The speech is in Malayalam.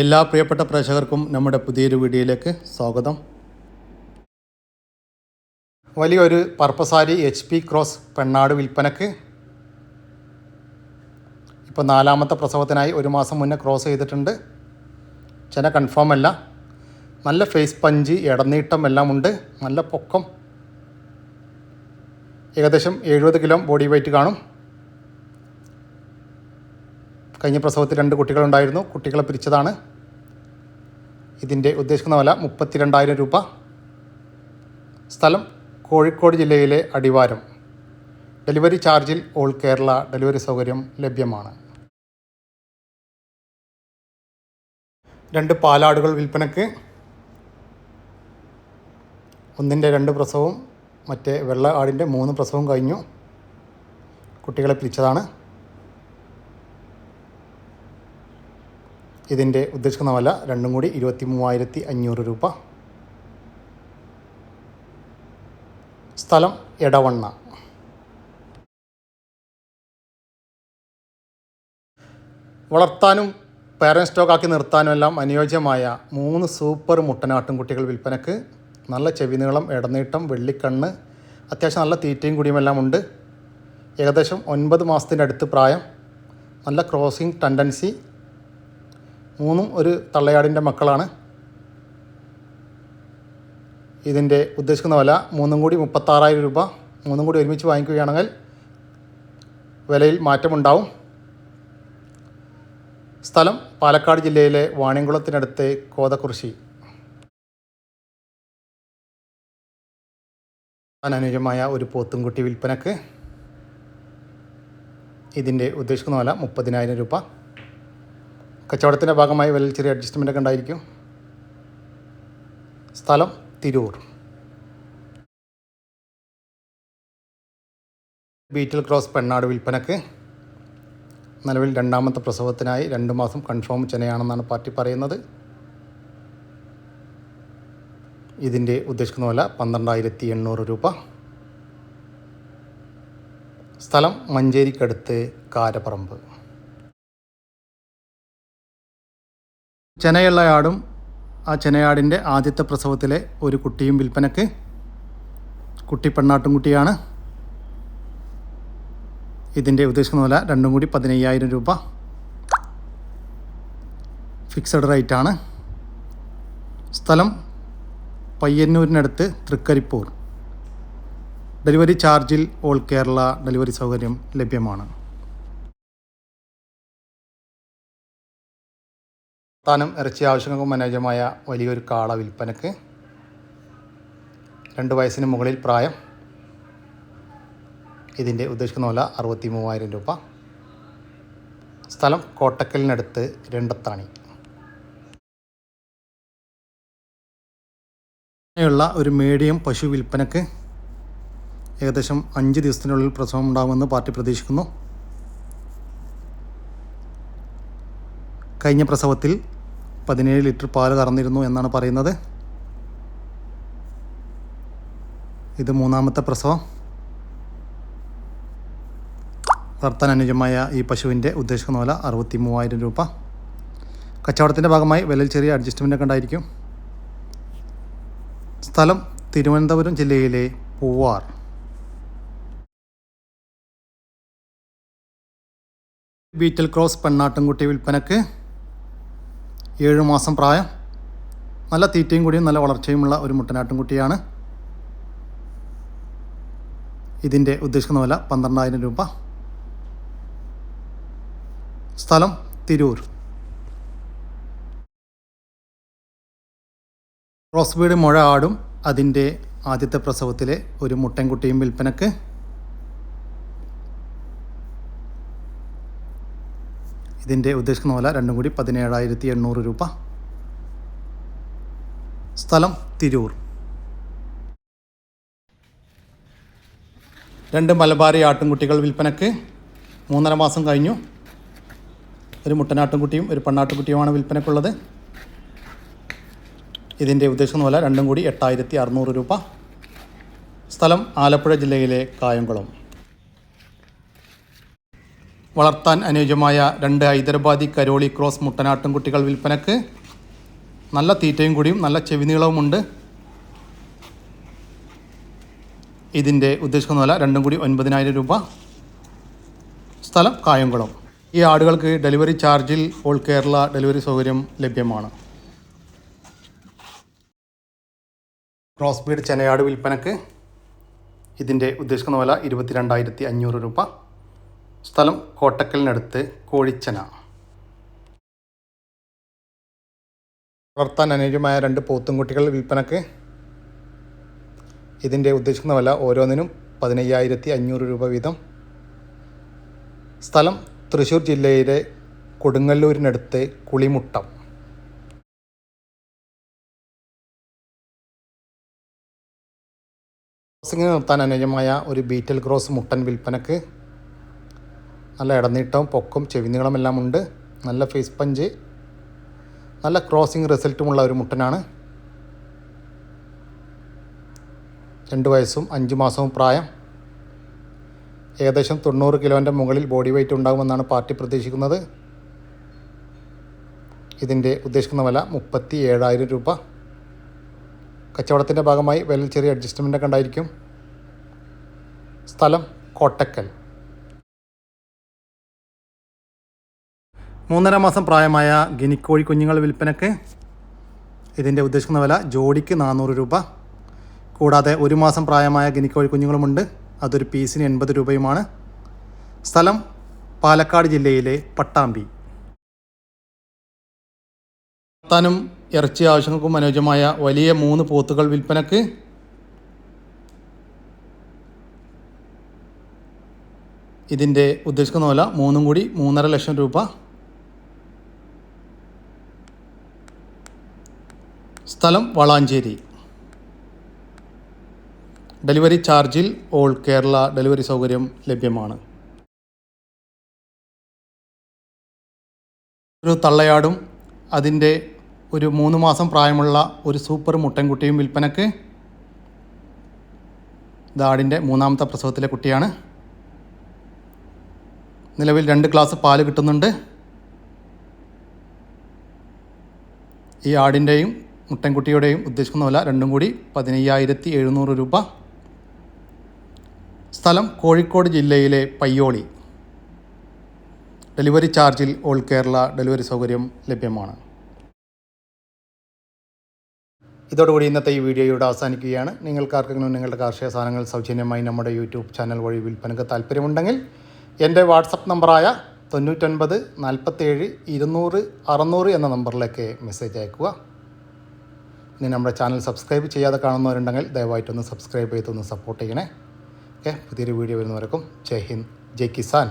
എല്ലാ പ്രിയപ്പെട്ട പ്രേക്ഷകർക്കും നമ്മുടെ പുതിയൊരു വീഡിയോയിലേക്ക് സ്വാഗതം. വലിയൊരു പർപ്പസാരി എച്ച് പി ക്രോസ് പെണ്ണാട് വിൽപ്പനക്ക് ഇപ്പോൾ നാലാമത്തെ പ്രസവത്തിനായി ഒരു മാസം മുന്നേ ക്രോസ് ചെയ്തിട്ടുണ്ട്. ചില കൺഫേം അല്ല. നല്ല ഫേസ് പഞ്ച് ഇടനീട്ടം എല്ലാം ഉണ്ട്. നല്ല പൊക്കം. ഏകദേശം എഴുപത് കിലോ ബോഡി വെയിറ്റ് കാണും. കഴിഞ്ഞ പ്രസവത്തിൽ രണ്ട് കുട്ടികളുണ്ടായിരുന്നു. കുട്ടികളെ പിരിച്ചതാണ്. ഇതിന്റെ ഉദ്ദേശിക്കുന്ന വില മുപ്പത്തിരണ്ടായിരം രൂപ. സ്ഥലം കോഴിക്കോട് ജില്ലയിലെ അടിവാരം. ഡെലിവറി ചാർജിൽ ഓൾ കേരള ഡെലിവറി സൗകര്യം ലഭ്യമാണ്. രണ്ട് പാലാടുകൾ വിൽപ്പനക്ക്. ഒന്നിന്റെ രണ്ട് പ്രസവവും മറ്റേ വെള്ള ആടിന്റെ മൂന്ന് പ്രസവവും കഴിഞ്ഞു. കുട്ടികളെ പിരിച്ചതാണ്. ഇതിന്റെ ഉദ്ദേശിക്കുന്ന വില രണ്ടും കൂടി ഇരുപത്തി മൂവായിരത്തി അഞ്ഞൂറ് രൂപ. സ്ഥലം എടവണ്ണ. വളർത്താനും പാരൻ സ്റ്റോക്കാക്കി നിർത്താനും എല്ലാം അനുയോജ്യമായ മൂന്ന് സൂപ്പർ മുട്ടനാട്ടും കുട്ടികൾ വിൽപ്പനക്ക് നല്ല ചെവി നീളം ഇടനീട്ടം വെള്ളിക്കണ്ണ് അത്യാവശ്യം നല്ല തീറ്റയും കുടിയുമെല്ലാം ഉണ്ട്. ഏകദേശം ഒൻപത് മാസത്തിന്റെ അടുത്ത് പ്രായം. നല്ല ക്രോസിംഗ് ടെൻഡൻസി മൂന്നും ഒരു തള്ളയാടിന്റെ മക്കളാണ്. ഇതിന്റെ ഉദ്ദേശിക്കുന്ന വില മൂന്നും കൂടി മുപ്പത്താറായിരം രൂപ. മൂന്നും കൂടി ഒരുമിച്ച് വാങ്ങിക്കുകയാണെങ്കിൽ വിലയിൽ മാറ്റമുണ്ടാവും. സ്ഥലം പാലക്കാട് ജില്ലയിലെ വാണിയംകുളത്തിനടുത്ത് കോതക്കുറിശി അനുയോജ്യമായ ഒരു പോത്തുംകുട്ടി വിൽപ്പനക്ക് ഇതിന്റെ ഉദ്ദേശിക്കുന്ന വില മുപ്പതിനായിരം രൂപ. കച്ചവടത്തിന്റെ ഭാഗമായി വിലയിൽ ചെറിയ അഡ്ജസ്റ്റ്മെന്റ് ഒക്കെ ഉണ്ടായിരിക്കും. സ്ഥലം തിരൂർ. ബീറ്റിൽ ക്രോസ് പെണ്ണാട് വിൽപ്പനക്ക്. നിലവിൽ രണ്ടാമത്തെ പ്രസവത്തിനായി രണ്ട് മാസം കൺഫേം ചെനയാണെന്നാണ് പാർട്ടി പറയുന്നത്. ഇതിന്റെ ഉദ്ദേശിക്കുന്ന വില പന്ത്രണ്ടായിരത്തി എണ്ണൂറ് രൂപ. സ്ഥലം മഞ്ചേരിക്കടുത്ത് കാരപ്പറമ്പ്. ചെനയുള്ള ആടും ആ ചെനയാടിന്റെ ആദ്യത്തെ പ്രസവത്തിലെ ഒരു കുട്ടിയും വിൽപ്പനക്ക് കുട്ടി പെണ്ണാട്ടും കുട്ടിയാണ്. ഇതിന്റെ ഉദ്ദേശിക്കുന്ന വില രണ്ടും കൂടി പതിനയ്യായിരം രൂപ ഫിക്സഡ് റേറ്റ് ആണ്. സ്ഥലം പയ്യന്നൂരിനടുത്ത് തൃക്കരിപ്പൂർ. ഡെലിവറി ചാർജിൽ ഓൾ കേരള ഡെലിവറി സൗകര്യം ലഭ്യമാണ്. താനും ഇറച്ചി ആവശ്യങ്ങൾക്കും അനുയോജ്യമായ വലിയൊരു കാള വിൽപ്പനക്ക്. രണ്ട് വയസ്സിന് മുകളിൽ പ്രായം. ഇതിന്റെ ഉദ്ദേശിക്കുന്ന വില അറുപത്തി മൂവായിരം രൂപ. സ്ഥലം കോട്ടക്കലിനടുത്ത് രണ്ടത്താണി. ഉള്ള ഒരു മീഡിയം പശു വിൽപ്പനക്ക് ഏകദേശം അഞ്ച് ദിവസത്തിനുള്ളിൽ പ്രസവം ഉണ്ടാകുമെന്ന് പാർട്ടി പ്രതീക്ഷിക്കുന്നു. കഴിഞ്ഞ പ്രസവത്തിൽ പതിനേഴ് ലിറ്റർ പാൽ കറന്നിരുന്നു എന്നാണ് പറയുന്നത്. ഇത് മൂന്നാമത്തെ പ്രസവം. വളർത്താൻ അനുജമായ ഈ പശുവിന്റെ ഉദ്ദേശിക്കുന്ന വില അറുപത്തി മൂവായിരം രൂപ. കച്ചവടത്തിന്റെ ഭാഗമായി വിലയിൽ ചെറിയ അഡ്ജസ്റ്റ്മെന്റ് ഒക്കെ ഉണ്ടായിരിക്കും. സ്ഥലം തിരുവനന്തപുരം ജില്ലയിലെ പൂവാർ. ബീറ്റൽ ക്രോസ് പെണ്ണാട്ടുംകുട്ടി വിൽപ്പനക്ക് ഏഴ് മാസം പ്രായം. നല്ല തീറ്റയും കൂടിയും നല്ല വളർച്ചയുമുള്ള ഒരു മുട്ടനാട്ടുംകുട്ടിയാണ് ഇതിന്റെ ഉദ്ദേശിക്കുന്ന വില പന്ത്രണ്ടായിരം രൂപ. സ്ഥലം തിരൂർ. റോസ്ബീഡ് ബീഡ് മുഴ ആടും അതിന്റെ ആദ്യത്തെ പ്രസവത്തിലെ ഒരു മുട്ടൻകുട്ടിയും വിൽപ്പനക്ക്. ഇതിന്റെ ഉദ്ദേശിക്കുന്ന വില രണ്ടും കൂടി പതിനേഴായിരത്തി എണ്ണൂറ് രൂപ. സ്ഥലം തിരൂർ. രണ്ട് മലബാരി ആട്ടിൻകുട്ടികൾ വിൽപ്പനക്ക് മൂന്നര മാസം കഴിഞ്ഞു. ഒരു മുട്ടനാട്ടിൻകുട്ടിയും ഒരു പെണ്ണാട്ടിൻകുട്ടിയുമാണ് വിൽപ്പനക്കുള്ളത്. ഇതിന്റെ ഉദ്ദേശിക്കുന്ന വില രണ്ടും കൂടി എട്ടായിരത്തി അറുന്നൂറ് രൂപ. സ്ഥലം ആലപ്പുഴ ജില്ലയിലെ കായംകുളം. വളർത്താൻ അനുയോജ്യമായ രണ്ട് ഹൈദരാബാദി കരോളി ക്രോസ് മുട്ടനാട്ടും കുട്ടികൾ വിൽപ്പനക്ക് നല്ല തീറ്റയും കൂടിയും നല്ല ചെവിനീളവുമുണ്ട് ഇതിന്റെ ഉദ്ദേശിക്കുന്ന വില രണ്ടും കൂടി ഒൻപതിനായിരം രൂപ. സ്ഥലം കായംകുളം. ഈ ആടുകൾക്ക് ഡെലിവറി ചാർജിൽ ഓൾ കേരള ഡെലിവറി സൗകര്യം ലഭ്യമാണ്. ക്രോസ് ബ്രീഡ് ചെനയാട് വിൽപ്പനക്ക് ഇതിന്റെ ഉദ്ദേശിക്കുന്ന വില ഇരുപത്തിരണ്ടായിരത്തി അഞ്ഞൂറ് രൂപ. സ്ഥലം കോട്ടക്കലിനടുത്ത് കോഴിച്ചന. വളർത്താൻ അനുയോജ്യമായ രണ്ട് പോത്തുംകുട്ടികൾ വിൽപ്പനക്ക് ഇതിന്റെ ഉദ്ദേശിക്കുന്ന വില ഓരോന്നിനും പതിനയ്യായിരത്തി അഞ്ഞൂറ് രൂപ വീതം. സ്ഥലം തൃശ്ശൂർ ജില്ലയിലെ കൊടുങ്ങല്ലൂരിനടുത്ത് കുളിമുട്ടം. ക്രോസിങ്ങിന് നിർത്താൻ അനുയോജ്യമായ ഒരു ബീറ്റൽ ക്രോസ് മുട്ടൻ വിൽപ്പനക്ക് നല്ല ഇടനീട്ടവും പൊക്കും ചെവിനീളമെല്ലാം ഉണ്ട്. നല്ല ഫേസ് പഞ്ച് നല്ല ക്രോസിംഗ് റിസൾട്ടുമുള്ള ഒരു മുട്ടനാണ്. രണ്ട് വയസ്സും അഞ്ച് മാസവും പ്രായം. ഏകദേശം തൊണ്ണൂറ് കിലോന്റെ മുകളിൽ ബോഡി വെയിറ്റ് ഉണ്ടാകുമെന്നാണ് പാർട്ടി പ്രതീക്ഷിക്കുന്നത്. ഇതിന്റെ ഉദ്ദേശിക്കുന്ന വില മുപ്പത്തി ഏഴായിരം രൂപ. കച്ചവടത്തിന്റെ ഭാഗമായി വില ചെറിയ അഡ്ജസ്റ്റ്മെന്റ് ഉണ്ടായിരിക്കും. സ്ഥലം കോട്ടക്കൽ. മൂന്നര മാസം പ്രായമായ ഗിനിക്കോഴി കുഞ്ഞുങ്ങൾ വിൽപ്പനക്ക് ഇതിന്റെ ഉദ്ദേശിക്കുന്ന വില ജോഡിക്ക് നാനൂറ് രൂപ. കൂടാതെ ഒരു മാസം പ്രായമായ ഗിനിക്കോഴി കുഞ്ഞുങ്ങളുമുണ്ട് അതൊരു പീസിന് എൺപത് രൂപയുമാണ്. സ്ഥലം പാലക്കാട് ജില്ലയിലെ പട്ടാമ്പി. വളർത്താനും ഇറച്ചി ആവശ്യങ്ങൾക്കും അനുയോജ്യമായ വലിയ മൂന്ന് പോത്തുകൾ വിൽപ്പനക്ക് ഇതിന്റെ ഉദ്ദേശിക്കുന്ന വില മൂന്നും കൂടി മൂന്നര ലക്ഷം രൂപ. സ്ഥലം വളാഞ്ചേരി. ഡെലിവറി ചാർജിൽ ഓൾ കേരള ഡെലിവറി സൗകര്യം ലഭ്യമാണ്. ഒരു തള്ളയാടും അതിന്റെ ഒരു മൂന്ന് മാസം പ്രായമുള്ള ഒരു സൂപ്പർ മുട്ടൻകുട്ടിയും വിൽപ്പനക്ക് ഇതാടിന്റെ മൂന്നാമത്തെ പ്രസവത്തിലെ കുട്ടിയാണ്. നിലവിൽ രണ്ട് ഗ്ലാസ് പാൽ കിട്ടുന്നുണ്ട്. ഈ ആടിന്റെയും മുട്ടൻകുട്ടിയുടെയും ഉദ്ദേശിക്കുന്ന വില രണ്ടും കൂടി പതിനയ്യായിരത്തി എഴുന്നൂറ് രൂപ. സ്ഥലം കോഴിക്കോട് ജില്ലയിലെ പയ്യോളി. ഡെലിവറി ചാർജിൽ ഓൾ കേരള ഡെലിവറി സൗകര്യം ലഭ്യമാണ്. ഇതോടുകൂടി ഇന്നത്തെ ഈ വീഡിയോ ഇവിടെ അവസാനിക്കുകയാണ് നിങ്ങൾക്കാർക്കെങ്കിലും നിങ്ങളുടെ കാർഷിക സാധനങ്ങൾ സൗജന്യമായി നമ്മുടെ യൂട്യൂബ് ചാനൽ വഴി വിൽപ്പനക്ക് താല്പര്യമുണ്ടെങ്കിൽ എന്റെ വാട്സപ്പ് നമ്പറായ തൊണ്ണൂറ്റൊൻപത് നാൽപ്പത്തേഴ് ഇരുന്നൂറ് അറുന്നൂറ് എന്ന നമ്പറിലേക്ക് മെസ്സേജ് അയക്കുക ഇനി നമ്മുടെ ചാനൽ സബ്സ്ക്രൈബ് ചെയ്യാതെ കാണുന്നവരുണ്ടെങ്കിൽ ദയവായിട്ടൊന്ന് സബ്സ്ക്രൈബ് ചെയ്തൊന്ന് സപ്പോർട്ട് ചെയ്യണേ. ഓക്കെ പുതിയൊരു വീഡിയോ വരുന്നവർക്കും ജയ് ഹിന്ദ് ജയ് കിസാൻ.